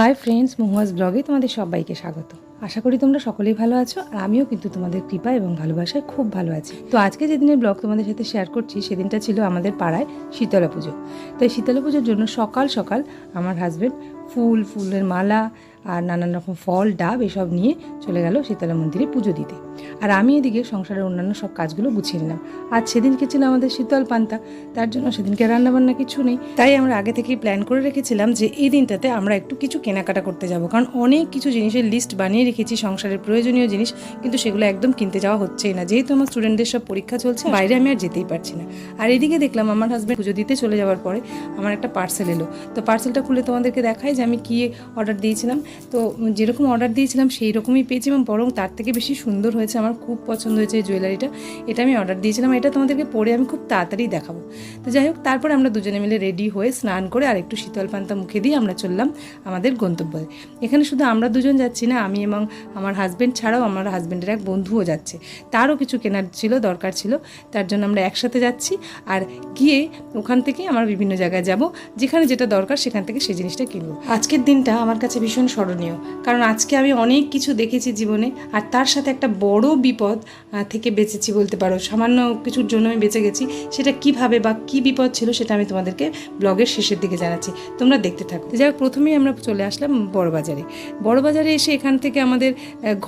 Hi friends মহুয়াজ ব্লগে তোমাদের সবাইকে স্বাগত। আশা করি তোমরা সকলেই ভালো আছো, আর আমিও কিন্তু তোমাদের কৃপা এবং ভালোবাসায় খুব ভালো আছি। তো আজকে যেদিনের ব্লগ তোমাদের সাথে শেয়ার করছি, সেদিনটা ছিল আমাদের পাড়ায় শীতলা পুজো তাই শীতলা পুজোর জন্য সকাল সকাল আমার হাজব্যান্ড ফুল, ফুলের মালা আর নানান রকম ফল, ডাব এসব নিয়ে চলে গেল শীতলা মন্দিরে পুজো দিতে। আর আমি এদিকে সংসারের অন্যান্য সব কাজগুলো গুছিয়ে নিলাম। আজ সেদিনকে ছিল আমাদের শীতল পান্তা, তার জন্য সেদিনকে রান্নাবান্না কিছু নেই। তাই আমরা আগে থেকেই প্ল্যান করে রেখেছিলাম যে এই দিনটাতে আমরা একটু কিছু কেনাকাটা করতে যাব। কারণ অনেক কিছু জিনিসের লিস্ট বানিয়ে রেখেছি, সংসারের প্রয়োজনীয় জিনিস, কিন্তু সেগুলো একদম কিনতে যাওয়া হচ্ছেই না। যেহেতু আমার স্টুডেন্টদের সব পরীক্ষা চলছে, বাইরে আমি আর যেতেই পারছি না। আর এদিকে দেখলাম আমার হাজব্যান্ড পুজো দিতে চলে যাওয়ার পরে আমার একটা পার্সেল এলো। তো পার্সেলটা খুলে তোমাদেরকে দেখাই যে আমি কী অর্ডার দিয়েছিলাম। তো যেরকম অর্ডার দিয়েছিলাম সেই রকমই পেয়েছি এবং বরং তার থেকে বেশি সুন্দর হয়েছে, আমার খুব পছন্দ হয়েছে এই জুয়েলারিটা এটা আমি অর্ডার দিয়েছিলাম, এটা তোমাদেরকে পরে আমি খুব তাড়াতাড়ি দেখাবো। তো যাই হোক, তারপরে আমরা দুজনে মিলে রেডি হয়ে স্নান করে আর একটু শীতল পান্তা মুখে দিয়ে আমরা চললাম আমাদের গন্তব্যে। এখানে শুধু আমরা দুজন যাচ্ছি না, আমি এবং আমার হাজব্যান্ড ছাড়াও আমার হাজব্যান্ডের এক বন্ধুও যাচ্ছে। তারও কিছু কেনার ছিল, দরকার ছিল, তার জন্য আমরা একসাথে যাচ্ছি আর গিয়ে ওখান থেকে আমরা বিভিন্ন জায়গায় যাব, যেখানে যেটা দরকার সেখান থেকে সেই জিনিসটা কিনবো। আজকের দিনটা আমার কাছে ভীষণ স্মরণীয় কারণ আজকে আমি অনেক কিছু দেখেছি জীবনে, আর তার সাথে একটা বড় বিপদ থেকে বেঁচেছি বলতে পারো। সামান্য কিছুর জন্য আমি বেঁচে গেছি। সেটা কীভাবে বা কি বিপদ ছিল সেটা আমি তোমাদেরকে ব্লগের শেষের দিকে জানাচ্ছি। তোমরা দেখতে থাকো। যাই হোক, প্রথমেই আমরা চলে আসলাম বড়বাজারে। বড়বাজারে এসে এখান থেকে আমাদের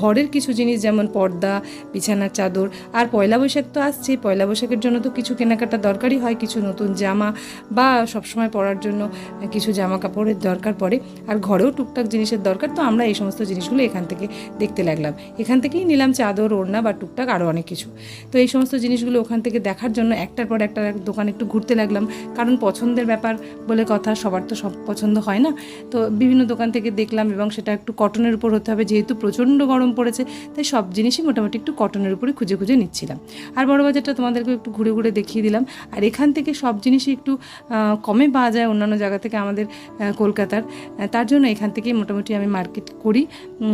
ঘরের কিছু জিনিস যেমন পর্দা, বিছানার চাদর, আর পয়লা বৈশাখ তো আসছে পয়লা বৈশাখের জন্য তো কিছু কেনাকাটা দরকারই হয়, কিছু নতুন জামা বা সবসময় পরার জন্য কিছু জামা কাপড়ের দরকার পড়ে। আর ঘরেও টুকটাক জিনিসের দরকার, তো আমরা এই সমস্ত জিনিসগুলো এখান থেকে দেখতে লাগলাম। এখান থেকেই নিলাম চাদর, ওড়না বা টুকটাক আরও অনেক কিছু। তো এই সমস্ত জিনিসগুলো ওখান থেকে দেখার জন্য একটার পর একটা দোকান একটু ঘুরতে লাগলাম। কারণ পছন্দের ব্যাপার বলে কথা, সবার তো সব পছন্দ হয় না। তো বিভিন্ন দোকান থেকে দেখলাম এবং সেটা একটু কটনের উপর হতে হবে, যেহেতু প্রচণ্ড গরম পড়েছে, তাই সব জিনিসই মোটামুটি একটু কটনের উপরে খুঁজে খুঁজে নিচ্ছিলাম। আর বড় বাজারটা তোমাদেরকে একটু ঘুরে ঘুরে দেখিয়ে দিলাম। আর এখান থেকে সব জিনিসই একটু কমে পাওয়া যায় অন্যান্য জায়গা থেকে আমাদের কলকাতার। তার জন্য এখান থেকেই মোটামুটি আমি মার্কেট করি।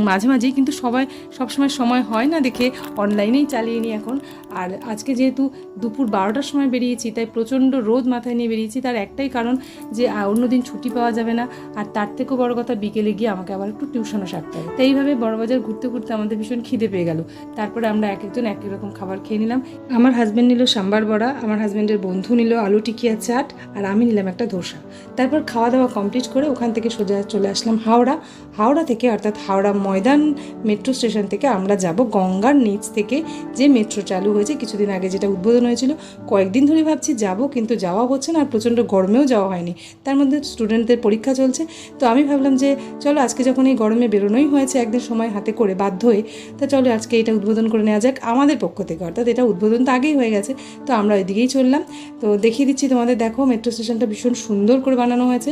মাঝে মাঝেই কিন্তু সবাই, সবসময় সময় হয় না দেখে অনলাইনেই চালিয়ে নিই এখন। আর আজকে যেহেতু দুপুর বারোটার সময় বেরিয়েছি, তাই প্রচণ্ড রোদ মাথায় নিয়ে বেরিয়েছি। তার একটাই কারণ যে অন্যদিন ছুটি পাওয়া যাবে না। আর তার থেকেও বড় কথা, বিকেলে গিয়ে আমাকে আবার একটু টিউশনও সারতে হবে। তাই এইভাবে বড়বাজার ঘুরতে ঘুরতে আমাদের ভীষণ খিদে পেয়ে গেল। তারপরে আমরা এক একজন এক এক রকম খাবার খেয়ে নিলাম। আমার হাজব্যান্ড নিল সাম্বার বড়া, আমার হাজব্যান্ডের বন্ধু নিল আলু টিকিয়া চাট, আর আমি নিলাম একটা ধোসা। তারপর খাওয়া দাওয়া কমপ্লিট করে ওখান থেকে সোজা চলে আসলাম হাওড়া। হাওড়া থেকে, অর্থাৎ হাওড়া ময়দান মেট্রো স্টেশন থেকে আমরা যাব গঙ্গার নিচ থেকে যে মেট্রো চালু হয়েছে। কিছুদিন আগে যেটা উদ্বোধন হয়েছিল, কয়েকদিন ধরে ভাবছি যাব কিন্তু যাওয়া হচ্ছে না আর প্রচণ্ড গরমেও যাওয়া হয়নি। তার মধ্যে স্টুডেন্টদের পরীক্ষা চলছে। তো আমি ভাবলাম যে, চলো আজকে যখন এই গরমে বেরোনোই হয়েছে একদিন সময় হাতে করে বাধ্য হয়ে, তা চলো আজকে এটা উদ্বোধন করে নেওয়া যাক আমাদের পক্ষ থেকে। অর্থাৎ এটা উদ্বোধন তো আগেই হয়ে গেছে, তো আমরা ওইদিকেই চললাম। তো দেখিয়ে দিচ্ছি তোমাদের, দেখো মেট্রো স্টেশনটা ভীষণ সুন্দর করে বানানো হয়েছে।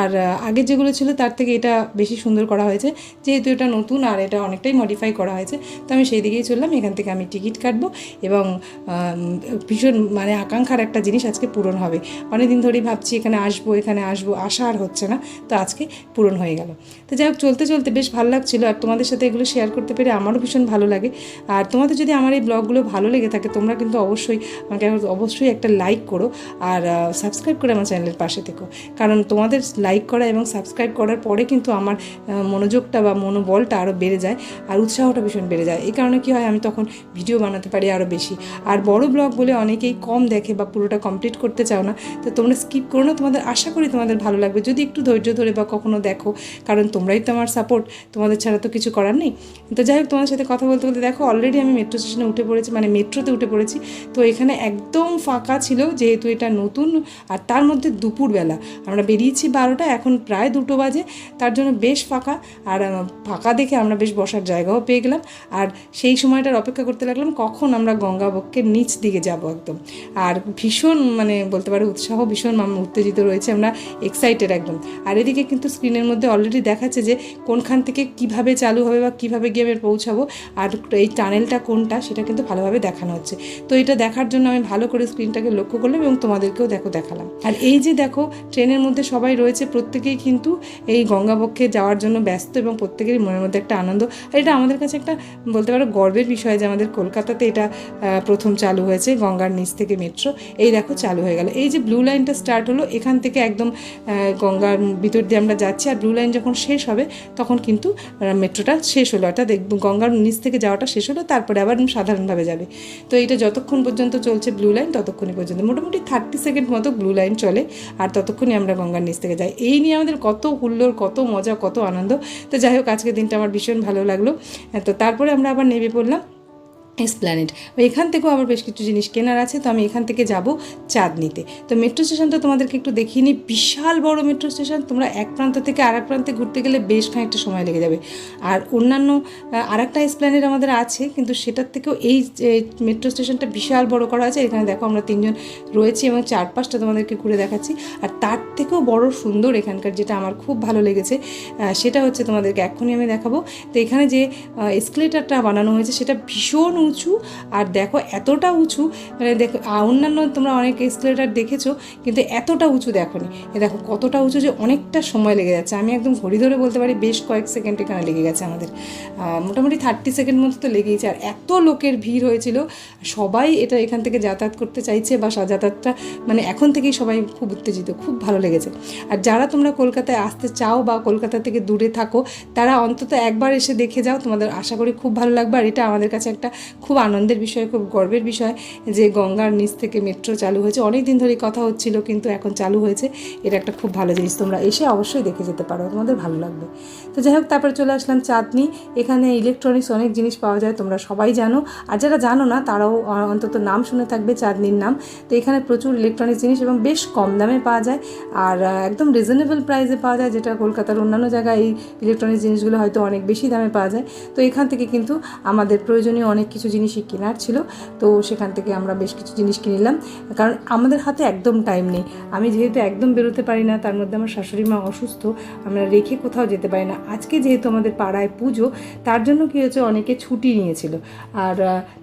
আর আগের যেগুলো ছিল তার থেকে এটা বেশি সুন্দর করা হয়েছে। যেহেতু এটা নতুন আর এটা অনেকটাই মডিফাই করা হয়েছে, তো আমি সেই দিকেই চললাম। এখান থেকে আমি টিকিট কাটবো এবং ভীষণ মানে আকাঙ্ক্ষার একটা জিনিস আজকে পূরণ হবে। অনেকদিন ধরেই ভাবছি এখানে আসব এখানে আসব, আশা আর হচ্ছে না, তো আজকে পূরণ হয়ে গেল। তো যাই হোক, চলতে চলতে বেশ ভালো লাগছিল আর তোমাদের সাথে এগুলো শেয়ার করতে পেরে আমারও ভীষণ ভালো লাগে। আর তোমাদের যদি আমার এই ব্লগগুলো ভালো লেগে থাকে, তোমরা কিন্তু অবশ্যই আমাকে অবশ্যই একটা লাইক করো আর সাবস্ক্রাইব করে আমার চ্যানেলের পাশে থেকো। কারণ তোমাদের লাইক করা এবং সাবস্ক্রাইব করার পরে কিন্তু আমার মনোযোগটা বা মনোবলটা আরও বেড়ে যায় আর উৎসাহটা ভীষণ বেড়ে যায়। এই কারণে কি হয়, আমি তখন ভিডিও বানাতে পারি আরও বেশি। আর বড় ব্লগ বলে অনেকেই কম দেখে বা পুরোটা কমপ্লিট করতে চাও না, তো তোমরা স্কিপ করো না। তোমাদের আশা করি তোমাদের ভালো লাগবে। যদি একটু ধৈর্য ধরে বা কখনো দেখো, কারণ তোমরাই তো আমার সাপোর্ট তোমাদের ছাড়া তো কিছু করার নেই। তো যাই হোক, তোমাদের সাথে কথা বলতে বলতে দেখো অলরেডি আমি মেট্রো স্টেশনে উঠে পড়েছি মানে মেট্রোতে উঠে পড়েছি। তো এখানে একদম ফাঁকা ছিল, যেহেতু এটা নতুন আর তার মধ্যে দুপুরবেলা। আমরা বেরিয়েছি বারোটা এখন প্রায় দুটো বাজে। তার জন্য বেশ ফাঁকা, আর ফাঁকা দেখে আমরা বেশ বসার জায়গাও পেয়ে গেলাম। আর সেই সময়টার অপেক্ষা করতে লাগলাম কখন আমরা গঙ্গাবক্ষের নিচ দিকে যাব একদম। আর ভীষণ মানে বলতে পারো উৎসাহ, ভীষণ উত্তেজিত রয়েছে আমরা এক্সাইটেড একদম। আর এদিকে কিন্তু স্ক্রিনের মধ্যে অলরেডি দেখাচ্ছে যে কোনখান থেকে কীভাবে চালু হবে বা কীভাবে গিয়ে আমি পৌঁছাবো, আর এই টানেলটা কোনটা সেটা কিন্তু ভালোভাবে দেখানো হচ্ছে। তো এটা দেখার জন্য আমি ভালো করে স্ক্রিনটাকে লক্ষ্য করলাম এবং তোমাদেরকেও দেখো দেখালাম। আর এই যে দেখো ট্রেনের মধ্যে সবাই রয়েছে, প্রত্যেকেই কিন্তু এই গঙ্গাবক্ষে যাওয়ার জন্য ব্যস্ত এবং প্রত্যেকেরই মনের মধ্যে একটা আনন্দ। আর এটা আমাদের কাছে একটা, বলতে পারো, গর্বের বিষয় যে আমাদের কলকাতাতে এটা প্রথম চালু হয়েছে, গঙ্গার নিচ থেকে মেট্রো এই দেখো, চালু হয়ে গেল। এই যে ব্লু লাইনটা স্টার্ট হলো, এখান থেকে একদম গঙ্গার ভিতর দিয়ে আমরা যাচ্ছি। আর ব্লু লাইন যখন শেষ হবে, তখন কিন্তু মেট্রোটা শেষ হলো। অর্থাৎ গঙ্গার নিচ থেকে যাওয়াটা শেষ হলো, তারপরে আবার সাধারণভাবে যাবে। তো এটা যতক্ষণ পর্যন্ত চলছে ব্লু লাইন ততক্ষণই পর্যন্ত। মোটামুটি থার্টি সেকেন্ড মতো ব্লু লাইন চলে, আর ততক্ষণই আমরা গঙ্গার নিচ থেকে যাই। এই নিয়ে আমাদের কত হুল্লোড়, কত মজা, কত আনন্দ। তো যাই হোক, আজকের দিনটা আমার ভীষণ ভালো লাগল। তো তারপরে আমরা আবার নেমে পড়লাম। এসপ্ল্যানেড এখান থেকেও আবার বেশ কিছু জিনিস কেনার আছে। তো আমি এখান থেকে যাব চাঁদনিতে। তো মেট্রো স্টেশনটা তোমাদেরকে একটু দেখিয়ে নিই। বিশাল বড় মেট্রো স্টেশন তোমরা এক প্রান্ত থেকে আর এক প্রান্তে ঘুরতে গেলে বেশ খানিকটা সময় লেগে যাবে। আর অন্যান্য আর একটা এসপ্ল্যানেড আমাদের আছে। কিন্তু সেটার থেকেও এই মেট্রো স্টেশনটা বিশাল বড় করা আছে। এখানে দেখো আমরা তিনজন রয়েছি এবং চারপাশটা তোমাদেরকে ঘুরে দেখাচ্ছি। আর তার থেকেও বড় সুন্দর এখানকার যেটা আমার খুব ভালো লেগেছে সেটা হচ্ছে তোমাদেরকে এক্ষুনি আমি দেখাবো। তো এখানে যে এসকেলেটারটা বানানো হয়েছে, সেটা ভীষণ উঁচু আর দেখো এতটা উঁচু মানে দেখো অন্যান্য তোমরা অনেক এসকেলেটার দেখেছ, কিন্তু এতটা উঁচু দেখোনি। এ দেখো কতটা উঁচু যে অনেকটা সময় লেগে যাচ্ছে। আমি একদম ঘড়ি ধরে বলতে পারি বেশ কয়েক সেকেন্ড এখানে লেগে গেছে আমাদের। মোটামুটি থার্টি সেকেন্ড মতো তো লেগেইছে। আর এত লোকের ভিড় হয়েছিল, সবাই এটা এখান থেকে যাতায়াত করতে চাইছে বা যাতায়াতটা মানে এখন থেকেই সবাই খুব উত্তেজিত, খুব ভালো লেগেছে। আর যারা তোমরা কলকাতায় আসতে চাও বা কলকাতা থেকে দূরে থাকো, তারা অন্তত একবার এসে দেখে যাও। তোমাদের আশা করি খুব ভালো লাগবে। আর এটা আমাদের কাছে একটা খুব আনন্দের বিষয়, খুব গর্বের বিষয় যে গঙ্গার নিচ থেকে মেট্রো চালু হয়েছে। অনেক দিন ধরেই কথা হচ্ছিল, কিন্তু এখন চালু হয়েছে। এটা একটা খুব ভালো জিনিস। তোমরা এসে অবশ্যই দেখে যেতে পারো। তোমাদের ভালো লাগবে। তো যাই হোক, তারপরে চলে আসলাম চাঁদনি। এখানে ইলেকট্রনিক্স অনেক জিনিস পাওয়া যায়, তোমরা সবাই জানো। আর যারা জানো না, তারাও অন্তত নাম শুনে থাকবে চাঁদনির নাম। তো এখানে প্রচুর ইলেকট্রনিক্স জিনিস এবং বেশ কম দামে পাওয়া যায়। আর একদম রিজনেবল প্রাইসে পাওয়া যায়, যেটা কলকাতার অন্যান্য জায়গায় এই ইলেকট্রনিক্স জিনিসগুলো হয়তো অনেক বেশি দামে পাওয়া যায়। তো এখান থেকে কিন্তু আমাদের প্রয়োজনীয় অনেক কিছু জিনিসই কেনার ছিল, তো সেখান থেকে আমরা বেশ কিছু জিনিস কিনলাম কারণ আমাদের হাতে একদম টাইম নেই। আমি যেহেতু একদম বেরোতে পারি না, তার মধ্যে আমার শাশুড়ি মা অসুস্থ, আমরা রেখে কোথাও যেতে পারি না। আজকে যেহেতু আমাদের পাড়ায় পুজো, তার জন্য কী হয়েছে, অনেকে ছুটি নিয়েছিল। আর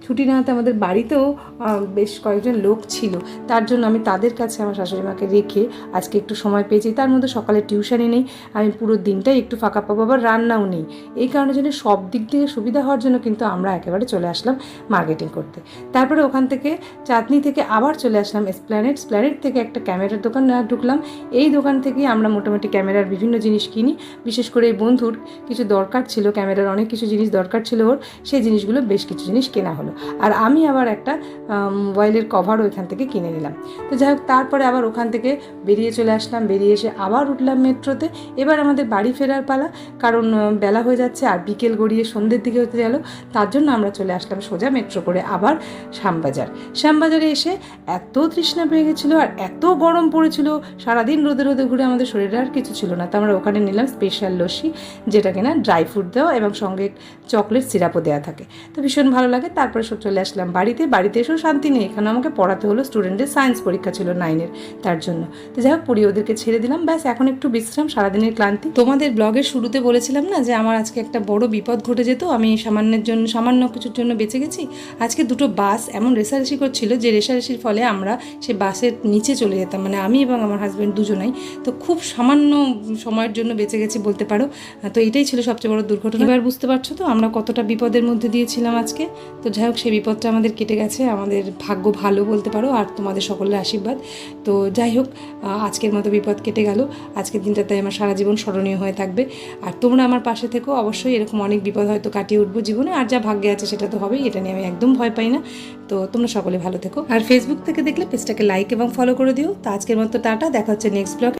ছুটি নেওয়াতে আমাদের বাড়িতেও বেশ কয়েকজন লোক ছিল। তার জন্য আমি তাদের কাছে আমার শাশুড়ি মাকে রেখে আজকে একটু সময় পেয়েছি। তার মধ্যে সকালে টিউশনই নেই, আমি পুরো দিনটাই একটু ফাঁকা পাবো, আবার রান্নাও নেই। এই কারণে জন্য সব দিক থেকে সুবিধা হওয়ার জন্য কিন্তু আমরা একেবারে চলে আসলাম। মার্কেটিং করতে। তারপরে ওখান থেকে চাঁদনি থেকে আবার চলে আসলাম স্প্ল্যানেট স্প্ল্যানেট থেকে একটা ক্যামেরার দোকান ঢুকলাম। এই দোকান থেকেই আমরা মোটামুটি ক্যামেরার বিভিন্ন জিনিস কিনি। বিশেষ করে এই বন্ধুর কিছু দরকার ছিল, ক্যামেরার অনেক কিছু জিনিস দরকার ছিল ওর, সেই জিনিসগুলো বেশ কিছু জিনিস কেনা হলো। আর আমি আবার একটা মোবাইলের কভারও এখান থেকে কিনে নিলাম। তো যাই হোক, তারপরে আবার ওখান থেকে বেরিয়ে চলে আসলাম। বেরিয়ে এসে আবার উঠলাম মেট্রোতে। এবার আমাদের বাড়ি ফেরার পালা, কারণ বেলা হয়ে যাচ্ছে আর বিকেল গড়িয়ে সন্ধ্যের দিকে হতে গেল। তার জন্য আমরা চলে আসলাম সোজা মেট্রো করে আবার শ্যামবাজার। শ্যামবাজারে এসে এত তৃষ্ণা পেয়ে গেছিল আর এত গরম পড়েছিল, সারাদিন রোদে রোদে ঘুরে আমাদের শরীরে আর কিছু ছিল না। তো আমরা ওখানে নিলাম স্পেশাল লস্যি, যেটা কিনা ড্রাই ফ্রুট দেওয়া এবং সঙ্গে চকলেট সিরাপও দেওয়া থাকে। তো ভীষণ ভালো লাগে, তারপরে সব চলে আসলাম বাড়িতে। বাড়িতে এসেও শান্তি নেই, এখানে আমাকে পড়াতে হলো স্টুডেন্টের সায়েন্স পরীক্ষা ছিল নাইনের তার জন্য। তো যাই হোক পড়িয়ে ওদেরকে ছেড়ে দিলাম, ব্যাস এখন একটু বিশ্রাম, সারাদিনের ক্লান্তি। তোমাদের ব্লগের শুরুতে বলেছিলাম না যে আমার আজকে একটা বড় বিপদ ঘটে যেত, আমি সামান্যের জন্য, সামান্য কিছুর জন্য বেঁচে গেছি। আজকে দুটো বাস এমন রেসারেসি করছিল যে রেসারেসির ফলে আমরা সে বাসের নিচে চলে যেতাম। মানে আমি এবং আমার হাজব্যান্ড দুজনাই। তো খুব সামান্য সময়ের জন্য বেঁচে গেছি বলতে পারো। তো এটাই ছিল সবচেয়ে বড় দুর্ঘটনা। এবার বুঝতে পারছ তো, আমরা কতটা বিপদের মধ্যে দিয়েছিলাম আজকে। তো যাই হোক, সেই বিপদটা আমাদের কেটে গেছে। আমাদের ভাগ্য ভালো বলতে পারো, আর তোমাদের সকলের আশীর্বাদ। তো যাই হোক আজকের মতো বিপদ কেটে গেল। আজকের দিনটা তাই আমার সারা জীবন স্মরণীয় হয়ে থাকবে। আর তোমরা আমার পাশে থেকেও অবশ্যই এরকম অনেক বিপদ হয়তো কাটিয়ে উঠবো জীবনে। আর যা ভাগ্যে আছে সেটা তো হবেই। এটা নিয়ে আমি একদম ভয় পাই না। তো তোমরা সকলে ভালো থেকো। আর ফেসবুক থেকে দেখলে পেজটাকে লাইক এবং ফলো করে দিও। তো আজকের মতো টাটা, দেখা হচ্ছে নেক্সট ব্লগ